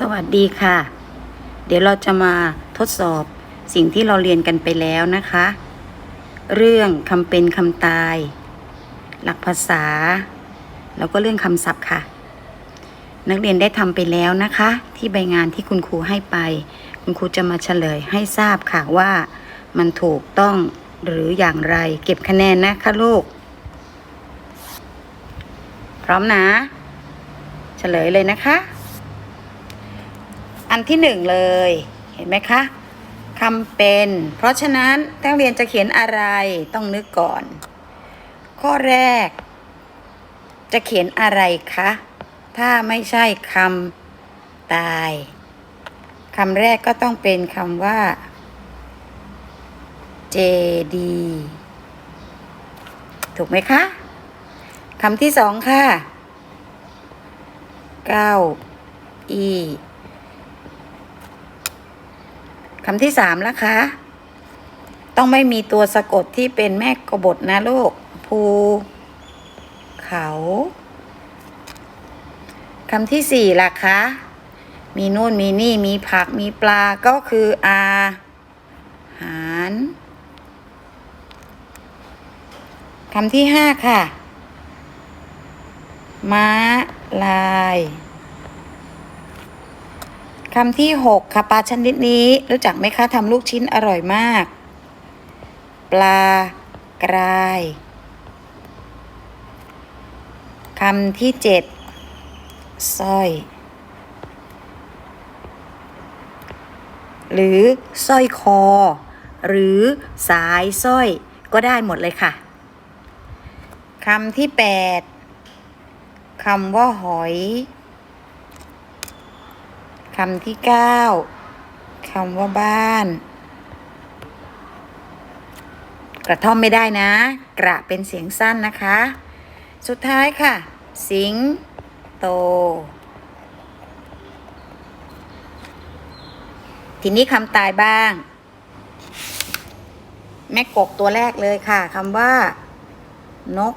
สวัสดีค่ะ เดี๋ยวเราจะมาทดสอบสิ่งที่เราเรียนกันไปแล้วนะคะ เรื่องคำเป็นคำตาย หลักภาษา แล้วก็เรื่องคำศัพท์ค่ะ นักเรียนได้ทำไปแล้วนะคะ ที่ใบงานที่คุณครูให้ไป คุณครูจะมาเฉลยให้ทราบค่ะว่า มันถูกต้องหรืออย่างไรเก็บคะแนนนะคะลูก พร้อมนะ เฉลยเลยนะคะ อันที่หนึ่งเลย เห็นไหมคะคำเป็น เพราะฉะนั้นนักเรียนจะเขียนอะไรต้องนึกก่อน ข้อแรก จะเขียนอะไรคะ ถ้าไม่ใช่คำตายคำแรกก็ต้องเป็นคำว่า JD ถูกไหมคะคำที่สองค่ะ เก้า อี คำที่สามแล้วคะ ต้องไม่มีตัวสะกดที่เป็นแม่กบฏนะลูก ภู เขาคำที่สี่ล่ะคะ มีนู่นมีนี่มีผักมีปลาก็คืออาหารคำที่ห้าค่ะ ม้าลาย คำที่หกค่ะปลาชนิดนี้รู้จักไหมคะทำลูกชิ้นอร่อยมาก ปลากรายคำที่เจ็ดสร้อย หรือสร้อยคอ หรือสายสร้อยก็ได้หมดเลยค่ะคำที่แปดคำว่าหอย คำที่เก้าคำว่าบ้าน กระท่อมไม่ได้นะ กระเป็นเสียงสั้นนะคะ สุดท้ายค่ะ สิงโต ทีนี้คำตายบ้าง แม่กกตัวแรกเลยค่ะคำว่า นก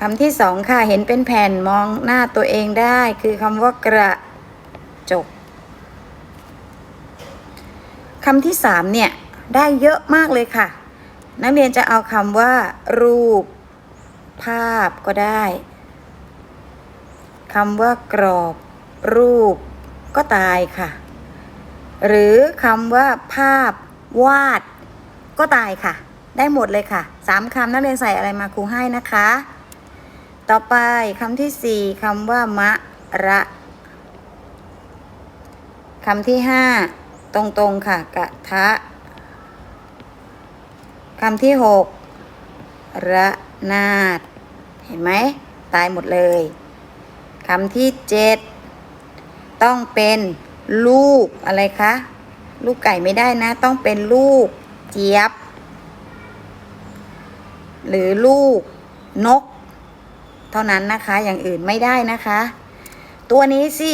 คำที่สองค่ะ เห็นเป็นแผ่นมองหน้าตัวเองได้ คือคำว่ากระจกคำที่สามเนี่ย ได้เยอะมากเลยค่ะ นักเรียนจะเอาคำว่า รูป ภาพก็ได้คำว่ากรอบ รูป ก็ตายค่ะ หรือคำว่า ภาพ วาด ก็ตายค่ะ ได้หมดเลยค่ะสามคำนักเรียนใส่อะไรมาครูให้นะคะ ต่อไปคำที่สี่คำว่ามะระคำที่ห้าตรงๆค่ะกะทะคำที่หกระนาด เห็นไหม ตายหมดเลยคำที่เจ็ดต้องเป็นลูกอะไรคะ ลูกไก่ไม่ได้นะ ต้องเป็นลูกเจี๊ยบ หรือลูกนก เท่านั้นนะคะ อย่างอื่นไม่ได้นะคะ ตัวนี้สิ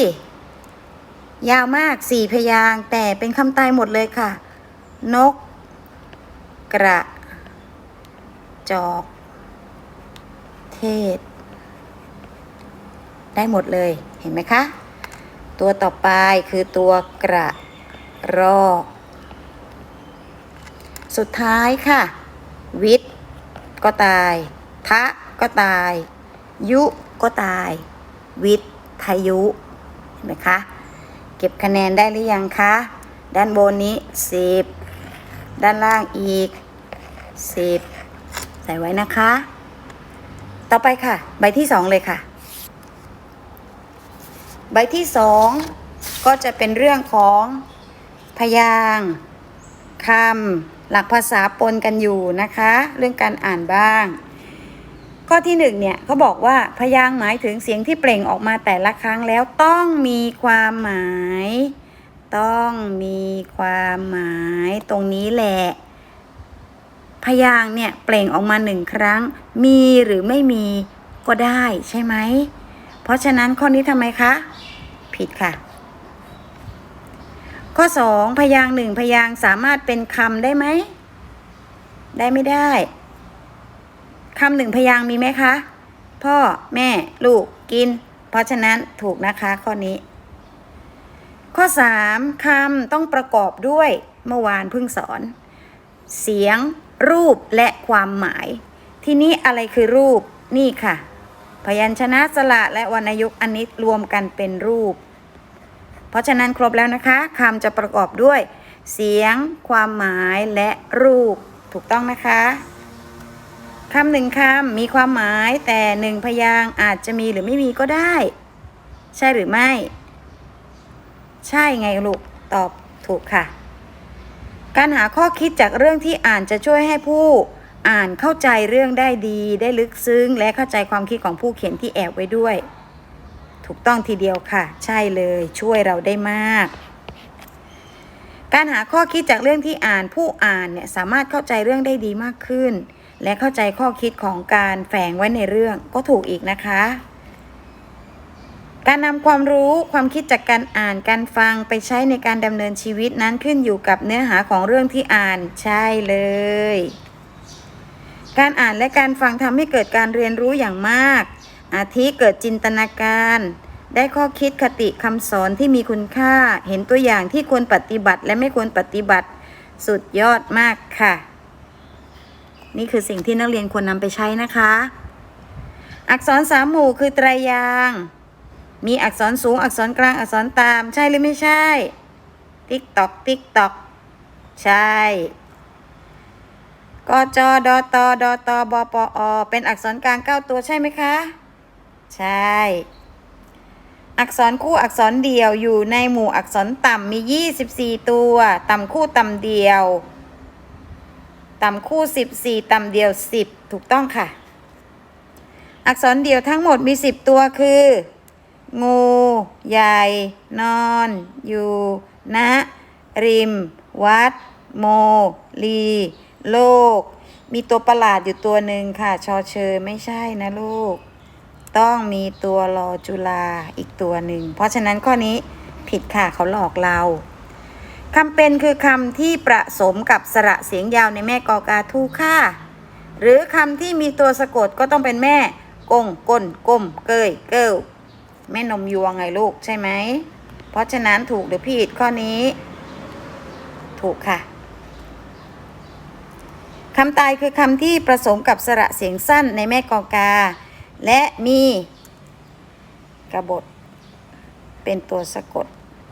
ยาวมากสี่พยางแต่เป็นคำตายหมดเลยค่ะ นก กระ จอก เทศ ได้หมดเลยเห็นไหมคะ ตัวต่อไปคือตัวกระรอกสุดท้ายค่ะ วิทย์ก็ตาย ทะก็ตาย ยุก็ตาย วิทยุเห็นไหมคะ เก็บคะแนนได้หรือยังคะ ด้านบนนี้สิบด้านล่างอีกสิบใส่ไว้นะคะ ต่อไปค่ะ ใบที่สองเลยค่ะ ใบที่สองก็จะเป็นเรื่องของพยางค์คำหลักภาษาปนกันอยู่นะคะ เรื่องการอ่านบ้าง ข้อที่หนึ่งเนี่ยเขาบอกว่าพยางหมายถึงเสียงที่เปล่งออกมาแต่ละครั้งแล้วต้องมีความหมาย ต้องมีความหมายตรงนี้แหละ พยางเนี่ยเปล่งออกมาหนึ่งครั้ง มีหรือไม่มีก็ได้ใช่ไหม เพราะฉะนั้นข้อนี้ทำไมคะ ผิดค่ะ ข้อสองพยางหนึ่งพยางสามารถเป็นคำได้ไหม ได้ไม่ได้ คำหนึ่งพยางมีไหมคะ พ่อแม่ลูกกิน เพราะฉะนั้นถูกนะคะข้อนี้ ข้อ 3คำต้องประกอบด้วยเมื่อวานเพิ่งสอน เสียง รูปและความหมาย ทีนี้อะไรคือรูปนี่ค่ะ พยัญชนะสระและวรรณยุกต์อันนี้รวมกันเป็นรูป เพราะฉะนั้นครบแล้วนะคะคำจะประกอบด้วย เสียง ความหมายและรูปถูกต้องนะคะ คำหนึ่งคำมีความหมายแต่หนึ่งพยางอาจจะมีหรือไม่มีก็ได้ ใช่หรือไม่ ใช่ไงลูกตอบถูกค่ะ การหาข้อคิดจากเรื่องที่อ่านจะช่วยให้ผู้อ่านเข้าใจเรื่องได้ดี ได้ลึกซึ้ง และเข้าใจความคิดของผู้เขียนที่แอบไว้ด้วย ถูกต้องทีเดียวค่ะ ใช่เลยช่วยเราได้มาก การหาข้อคิดจากเรื่องที่อ่านผู้อ่านเนี่ยสามารถเข้าใจเรื่องได้ดีมากขึ้น และเข้าใจข้อคิดของการแฝงไว้ในเรื่องก็ถูกอีกนะคะ การนำความรู้ความคิดจากการอ่านการฟังไปใช้ในการดำเนินชีวิตนั้นขึ้นอยู่กับเนื้อหาของเรื่องที่อ่านใช่เลย การอ่านและการฟังทำให้เกิดการเรียนรู้อย่างมาก อาทิเกิดจินตนาการ ได้ข้อคิดคติคำสอนที่มีคุณค่า เห็นตัวอย่างที่ควรปฏิบัติและไม่ควรปฏิบัติ สุดยอดมากค่ะ นี่คือสิ่งที่นักเรียนควรนำไปใช้นะคะ อักษรสามหมู่คือไตรยาง มีอักษรสูง อักษรกลาง อักษรตาม ใช่หรือไม่ใช่ ติ๊กตอก ติ๊กตอก ใช่กจดตดตบปอ เป็นอักษรกลางเก้าตัวใช่ไหมคะ ใช่ อักษรคู่อักษรเดียวอยู่ในหมู่อักษรต่ำมี 24 ตัว ต่ำคู่ต่ำเดียว ต่ำคู่ 14 ต่ำเดียว 10 ถูกต้องค่ะ อักษรเดียวทั้งหมดมี 10 ตัวคือ งู ใหญ่ นอน อยู่ณริม วัด โม ลี โลก มีตัวประหลาดอยู่ตัวหนึ่งค่ะ ชอเชอไม่ใช่นะลูก ต้องมีตัวรอจุลาอีกตัวหนึ่ง เพราะฉะนั้นข้อนี้ผิดค่ะเขาหลอกเรา คำเป็นคือคำที่ประสมกับสระเสียงยาวในแม่กอกาทูค่ะหรือคำที่มีตัวสะกดก็ต้องเป็นแม่กงก้นก้มเกยเกิลแม่นมยวงไงลูกใช่ไหม เพราะฉะนั้นถูกหรือผิดข้อนี้ ถูกค่ะคำตายคือคำที่ผสมกับสระเสียงสั้นในแม่กอกา และมีกระบท เป็นตัวสะกด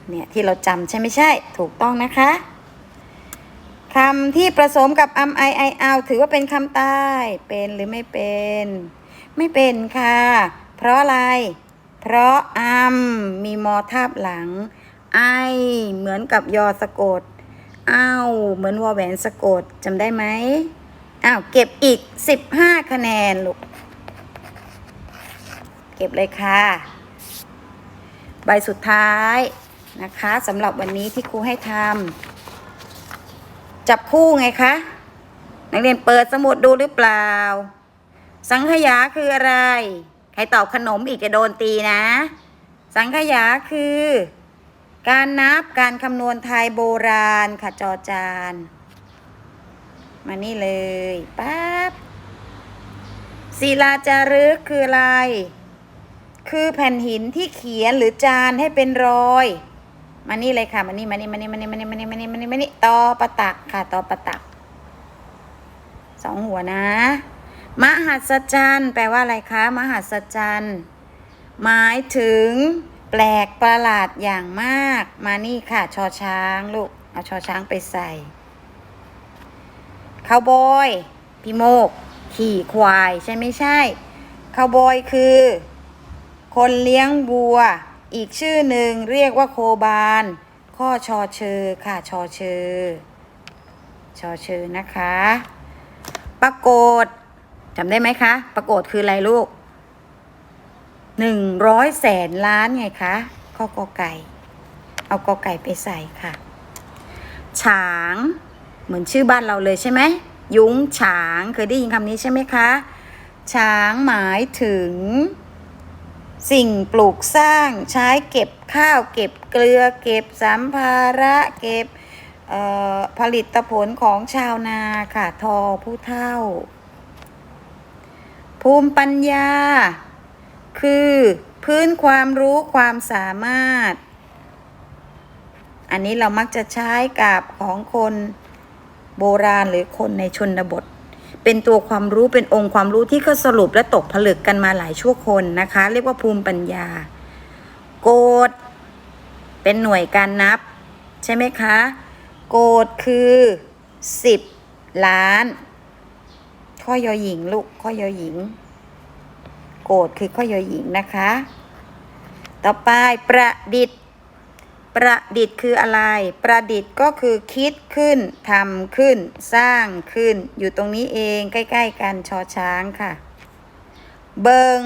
เนี่ยที่เราจำใช่ไม่ใช่ ถูกต้องนะคะคำที่ผสมกับอัมไอไอเอาถือว่าเป็นคำตายเป็นหรือไม่เป็น ไม่เป็นค่ะ เพราะอะไร เพราะอัมมีมอทาบหลังไอเหมือนกับยอสะกดอ้าวเหมือนวอแหวนสะกดจำได้ไหมอ้าวเก็บอีก15คะแนนลูก เก็บเลยค่ะ ใบสุดท้าย นะคะสำหรับวันนี้ที่ครูให้ทำจับคู่ไงคะนักเรียนเปิดสมุดดูหรือเปล่า สังขยาคืออะไร ใครตอบขนมอีกจะโดนตีนะ สังขยาคือ การนับการคำนวณไทยโบราณค่ะจอจาน มานี่เลยปั๊บศิลาจารึกคืออะไร คือแผ่นหินที่เขียนหรือจานให้เป็นรอย มานี่เลยค่ะมานี่มานี่มานี่มานี่มานี่มานี่มานี่มานี่มานี่ตอประตักค่ะตอประตักสองหัวนะ มหัศจรรย์แปลว่าอะไรคะ มหัศจรรย์หมายถึง แปลกประหลาดอย่างมาก มานี่ค่ะ ชอช้างลูกเอาชอช้างไปใส่คาวบอย พี่โมก ขี่ควายใช่ไม่ใช่คาวบอยคือ คนเลี้ยงวัว อีกชื่อหนึ่งเรียกว่าโคบาน ข้อชอเชอค่ะชอเชอชอเชอนะคะปรากฏจำได้ไหมคะปรากฏคืออะไรลูกหนึ่งร้อยแสนล้านไงคะข้อกอไก่ เอากอไก่ไปใส่ค่ะฉางเหมือนชื่อบ้านเราเลยใช่ไหมยุ้งฉางเคยได้ยินคำนี้ใช่ไหมคะ ช้างหมายถึง สิ่งปลูกสร้างใช้เก็บข้าวเก็บเกลือ เก็บสัมภาระเก็บผลิตผลของชาวนาค่ะทอผู้เท่า ภูมิปัญญา คือพื้นความรู้ความสามารถ อันนี้เรามักจะใช้กับของคนโบราณหรือคนในชนบท เป็นตัวความรู้เป็นองค์ความรู้ที่เขาสรุปและตกผลึกกันมาหลายชั่วคนนะคะ เรียกว่าภูมิปัญญา โกดเป็นหน่วยการนับ ใช่ไหมคะ โกดคือ 10 ล้าน ข้อยอหญิงลูกข้อยอหญิง โกดคือข้อยอหญิงนะคะ ต่อไปประดิษฐ์ ประดิษฐ์คืออะไร ประดิษฐ์ก็คือคิดขึ้นทำขึ้น สร้างขึ้น อยู่ตรงนี้เองใกล้ ๆ กันชอช้างค่ะ เบิง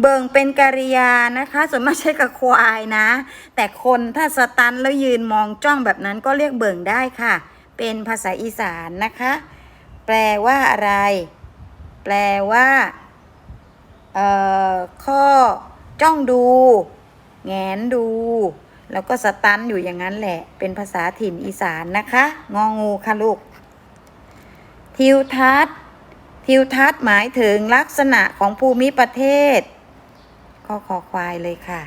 เบิงเป็นกริยานะคะ ส่วนมากใช้กับควายนะ แต่คนถ้าสตันแล้วยืนมองจ้องแบบนั้นก็เรียกเบิงได้ค่ะ เป็นภาษาอีสานนะคะ แปลว่าอะไร แปลว่าเอ่อข้อจ้องดู แงนดู แล้วก็สตันอยู่อย่างนั้นแหละ เป็นภาษาถิ่นอีสานนะคะ งองูค่ะลูก ทิวทัศน์ ทิวทัศน์หมายถึงลักษณะของภูมิประเทศข้อคอควายเลยค่ะ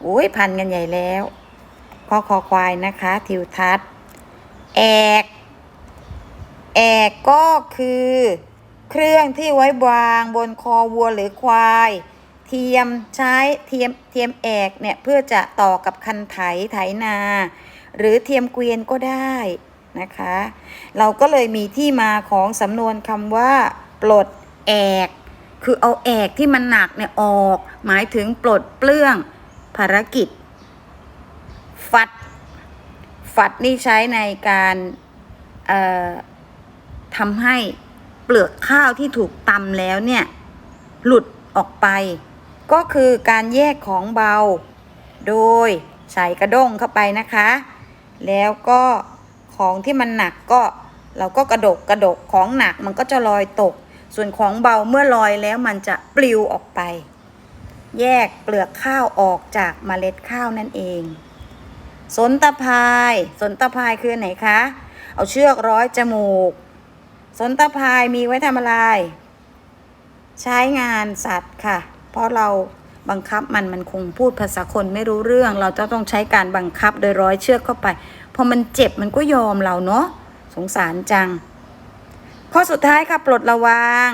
โอ้ยพันกันใหญ่แล้วข้อคอควายนะคะ ทิวทัศน์ แอกแอกก็คือ เครื่องที่ไว้วางบนคอวัวหรือควาย เทียมใช้เทียมเทียมแอกเนี่ยเพื่อจะต่อกับคันไถไถนา หรือเทียมเกวียนก็ได้นะคะ เราก็เลยมีที่มาของสำนวนคำว่า ปลดแอก คือเอาแอกที่มันหนักเนี่ยออก หมายถึงปลดเปลื้องภารกิจ ฟัดฝัดนี่ใช้ในการเอ่อทำให้เปลือกข้าวที่ถูกตำแล้วเนี่ย หลุดออกไป ก็คือการแยกของเบา โดยใส่กระด้งเข้าไปนะคะ แล้วก็ของที่มันหนักก็เราก็กระดกกระดกของหนักมันก็จะลอยตก ส่วนของเบาเมื่อลอยแล้วมันจะปลิวออกไป แยกเปลือกข้าวออกจากเมล็ดข้าวนั่นเอง สนตะพาย สนตะพายคือไหนคะ เอาเชือกร้อยจมูก สนตะพายมีไว้ทำอะไร ใช้งานสัตว์ค่ะ เพราะเราบังคับมันมันคงพูดภาษาคนไม่รู้เรื่อง เราจะต้องใช้การบังคับโดยร้อยเชือกเข้าไป พอมันเจ็บมันก็ยอมเราเนาะสงสารจัง ข้อสุดท้ายค่ะปลดระวาง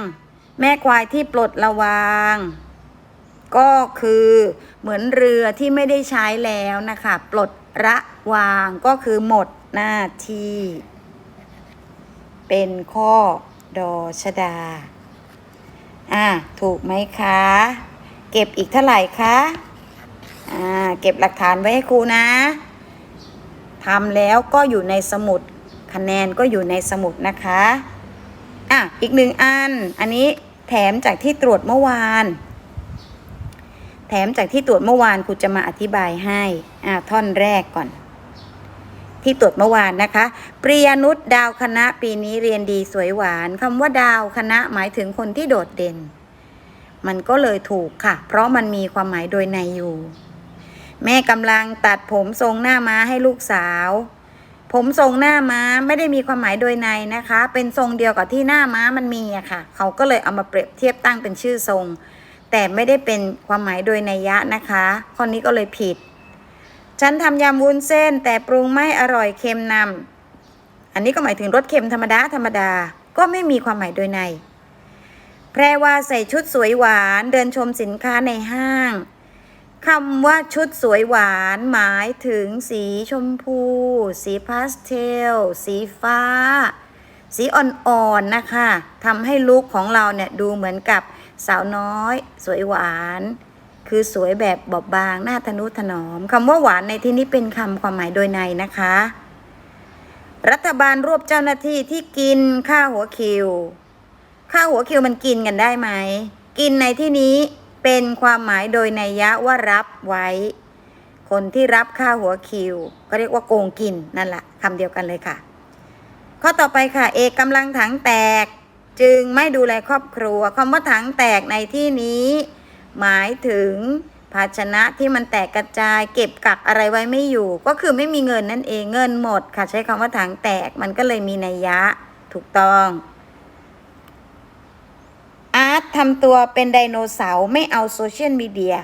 แม่ควายที่ปลดระวาง ก็คือเหมือนเรือที่ไม่ได้ใช้แล้วนะคะ ปลดระวางก็คือหมดหน้าที่ เป็นข้อดอชดา อ่าถูกไหมคะ เก็บอีกเท่าไหร่คะอ่าเก็บหลักฐานไว้ให้ครูนะทำแล้วก็อยู่ในสมุดคะแนนก็อยู่ในสมุดนะคะอะอีกหนึ่งอัน อันนี้แถมจากที่ตรวจเมื่อวาน แถมจากที่ตรวจเมื่อวานครูจะมาอธิบายให้อ่าท่อนแรกก่อน ที่ตรวจเมื่อวานนะคะปริยนุชดาวคณะปีนี้เรียนดีสวยหวานคำว่าดาวคณะหมายถึงคนที่โดดเด่น มันก็เลยถูกค่ะ เพราะมันมีความหมายโดยในอยู่ แม่กำลังตัดผมทรงหน้าม้าให้ลูกสาว ผมทรงหน้าม้าไม่ได้มีความหมายโดยในนะคะ เป็นทรงเดียวกับที่หน้าม้ามันมีอะค่ะ เขาก็เลยเอามาเปรียบเทียบตั้งเป็นชื่อทรง แต่ไม่ได้เป็นความหมายโดยในยยะนะคะ ข้อนี้ก็เลยผิด ฉันทำยำวุ้นเส้นแต่ปรุงไม่อร่อยเค็มนำอันนี้ก็หมายถึงรสเค็มธรรมดาธรรมดาก็ไม่มีความหมายโดยใน แพรว่าใส่ชุดสวยหวานเดินชมสินค้าในห้างคำว่าชุดสวยหวานหมายถึงสีชมพู สีพาสเทล สีฟ้า สีอ่อนๆนะคะทำให้ลุคของเราเนี่ยดูเหมือนกับสาวน้อย สวยหวาน คือสวยแบบบอบบางหน้าทนุถนอมคำว่าหวานในที่นี้เป็นคำความหมายโดยในนะคะ รัฐบาลรวบเจ้าหน้าที่ที่กินค่าหัวคิวค่าหัวคิวมันกินกันได้ไหม กินในที่นี้เป็นความหมายโดยในยยะว่ารับไว้ คนที่รับค่าหัวคิว ก็เรียกว่าโกงกินนั่นแหละคำเดียวกันเลยค่ะ ข้อต่อไปค่ะ เอกกำลังถังแตก จึงไม่ดูแลครอบครัวคำว่าถังแตกในที่นี้ หมายถึงภาชนะที่มันแตกกระจายเก็บกักอะไรไว้ไม่อยู่ ก็คือไม่มีเงินนั่นเองเงินหมดค่ะใช้คำว่าถังแตกมันก็เลยมีนัยยะถูกต้องอาร์ตทำตัวเป็นไดโนเสาร์ไม่เอาโซเชียลมีเดีย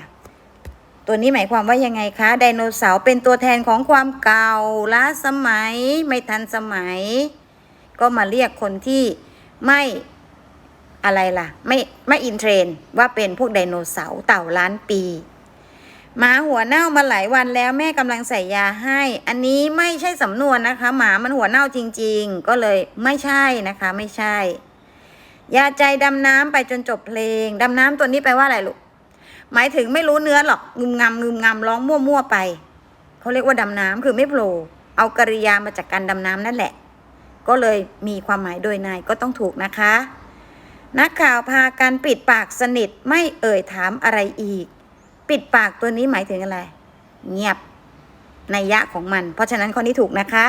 ตัวนี้หมายความว่ายังไงคะไดโนเสาร์เป็นตัวแทนของความเก่าล้าสมัย ไม่ทันสมัย ก็มาเรียกคนที่ไม่ อะไรล่ะ ไม่ไม่อินเทรนว่าเป็นพวกไดโนเสาร์เต่าล้านปีหมาหัวเน่ามาหลายวันแล้วแม่กำลังใส่ยาให้ อันนี้ไม่ใช่สำนวนนะคะ หมามันหัวเน่าจริง ๆ ก็เลยไม่ใช่นะคะ ไม่ใช่ ยาใจดำน้ำไปจนจบเพลงดำน้ำตัวนี้แปลว่าอะไรลูกหมายถึงไม่รู้เนื้อหรอกงึมงำงึมงำร้องมั่วๆไปเขาเรียกว่าดำน้ำคือไม่โผล่เอากริยามาจากการดำน้ำนั่นแหละ ก็เลยมีความหมายโดยในก็ต้องถูกนะคะ นักข่าวพากันปิดปากสนิทไม่เอ่ยถามอะไรอีก ปิดปากตัวนี้หมายถึงอะไร เงียบในยะของมัน เพราะฉะนั้นข้อนี้ถูกนะคะ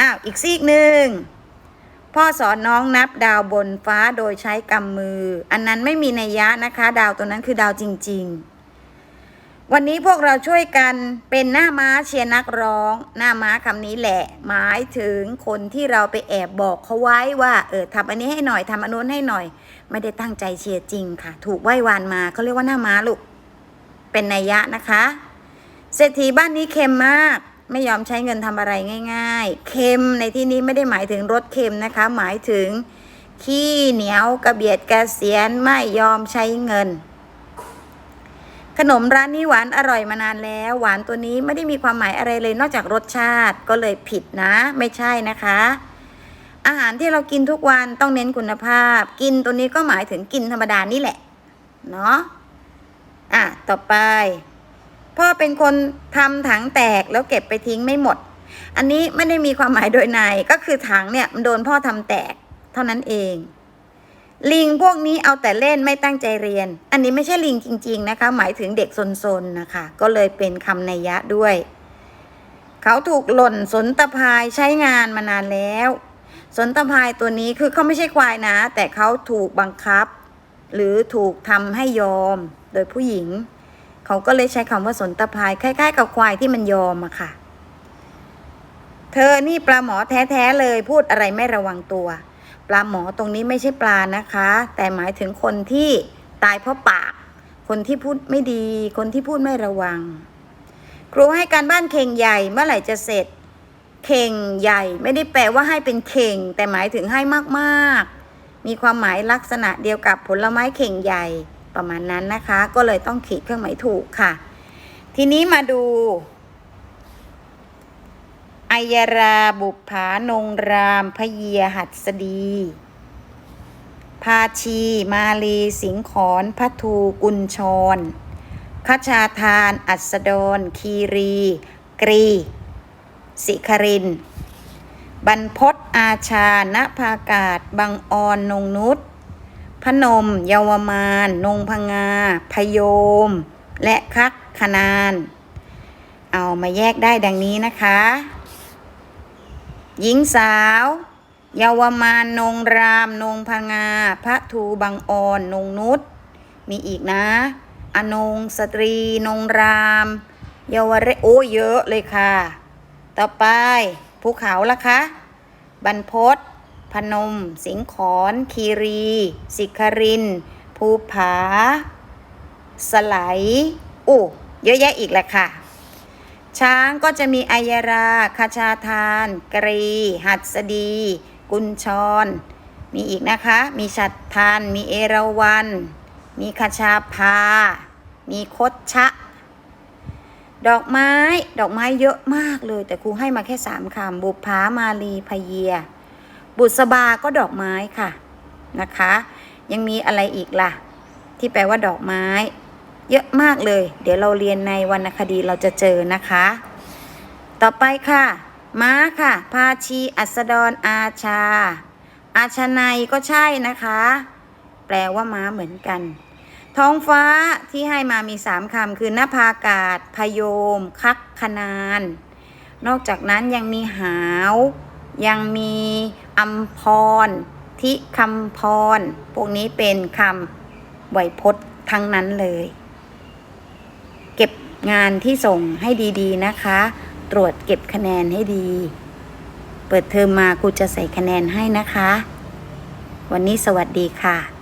อ้าวอีกซีกหนึ่งพ่อสอนน้องนับดาวบนฟ้าโดยใช้กำมือ อันนั้นไม่มีในยยะนะคะ ดาวตัวนั้นคือดาวจริง ๆ วันนี้พวกเราช่วยกันเป็นหน้าม้าเชียร์นักร้อง หน้าม้าคำนี้แหละ หมายถึงคนที่เราไปแอบบอกเขาไว้ว่าเออทำอันนี้ให้หน่อยทำอันนู้นให้หน่อย ไม่ได้ตั้งใจเชียร์จริงค่ะ ถูกไหว้วานมาเขาเรียกว่าหน้าม้าลูกเป็นนัยยะนะคะเศรษฐีบ้านนี้เค็มมาก ไม่ยอมใช้เงินทำอะไรง่าย ๆ เค็มในที่นี้ไม่ได้หมายถึงรสเค็มนะคะ หมายถึงขี้เหนียวกระเบียดกระเสียนไม่ยอมใช้เงิน ขนมร้านนี้หวานอร่อยมานานแล้ว หวานตัวนี้ไม่ได้มีความหมายอะไรเลยนอกจากรสชาติก็เลยผิดนะ ไม่ใช่นะคะ อาหารที่เรากินทุกวันต้องเน้นคุณภาพ กินตัวนี้ก็หมายถึงกินธรรมดานี่แหละเนาะอะต่อไป พ่อเป็นคนทำถังแตกแล้วเก็บไปทิ้งไม่หมด อันนี้ไม่ได้มีความหมายโดยในก็คือถังเนี่ยมันโดนพ่อทำแตก เท่านั้นเอง ลิงพวกนี้เอาแต่เล่นไม่ตั้งใจเรียน อันนี้ไม่ใช่ลิงจริง ๆนะคะ หมายถึงเด็กซนๆนะคะ ก็เลยเป็นคำนัยยะด้วย เขาถูกหล่นสนตะพายใช้งานมานานแล้ว สนตะพายตัวนี้คือเขาไม่ใช่ควายนะ แต่เขาถูกบังคับ หรือถูกทำให้ยอมโดยผู้หญิง เขาก็เลยใช้คำว่าสนตะพายคล้าย ๆ กับควายที่มันยอมอะค่ะ เธอนี่ปลาหมอแท้ๆเลยพูดอะไรไม่ระวังตัว ปลาหมอตรงนี้ไม่ใช่ปลานะคะ แต่หมายถึงคนที่ตายเพราะปาก คนที่พูดไม่ดี คนที่พูดไม่ระวัง ครูให้การบ้านเข่งใหญ่เมื่อไหร่จะเสร็จ เข่งใหญ่ ไม่ได้แปลว่าให้เป็นเข่ง แต่หมายถึงให้มากๆ มีความหมายลักษณะเดียวกับผลไม้เข่งใหญ่ประมาณนั้นนะคะ ก็เลยต้องขีดเครื่องหมายถูกค่ะ ทีนี้มาดู อัยราบุปผานงรามพเยียหัดสดีพาชี มาลีสิงขอนพัทูกุญชรคชาทาน อัสดร คีรี กรี สิคริน บรรพศอาชาณภากาศ บังออนนงนุษพนม เยาวมาน นงพงา พยม และคักขนาน เอามาแยกได้ดังนี้นะคะ หญิงสาว เยาวมานนงราม นงพงา พระทูบังออนนงนุษมีอีกนะ อนงสตรี นงราม เยาวเรโอ้เยอะเลยค่ะ ต่อไปภูเขาละคะ บรรพศพนม สิงขอนคีรี สิคริน ภูผา สไลโอ้เยอะแยะอีกแหละค่ะ ช้างก็จะมีอัยราคาชาทาน กรี หัดสดี กุญชร มีอีกนะคะ มีฉัดทาน มีเอราวัน มีคาชาพา มีคดชะ ดอกไม้ ดอกไม้เยอะมากเลย แต่ครูให้มาแค่สามคำบุพภามาลีพเยีย บุษบาก็ดอกไม้ค่ะนะคะ ยังมีอะไรอีกล่ะ ที่แปลว่าดอกไม้ เยอะมากเลย เดี๋ยวเราเรียนในวรรณคดีเราจะเจอนะคะ ต่อไปค่ะ ม้าค่ะ พาชีอัสดรอาชา อาชนัยก็ใช่นะคะ แปลว่าม้าเหมือนกัน ท้องฟ้าที่ให้มามีสามคำคือนภากาศ พยม คักขนาน นอกจากนั้นยังมีหาว ยังมีอัมพร ทิคำพร พวกนี้เป็นคำไวยพจน์ทั้งนั้นเลย งานที่ส่งให้ดีๆนะคะ ตรวจเก็บคะแนนให้ดี เปิดเทอมมาครูจะใส่คะแนนให้นะคะ วันนี้สวัสดีค่ะ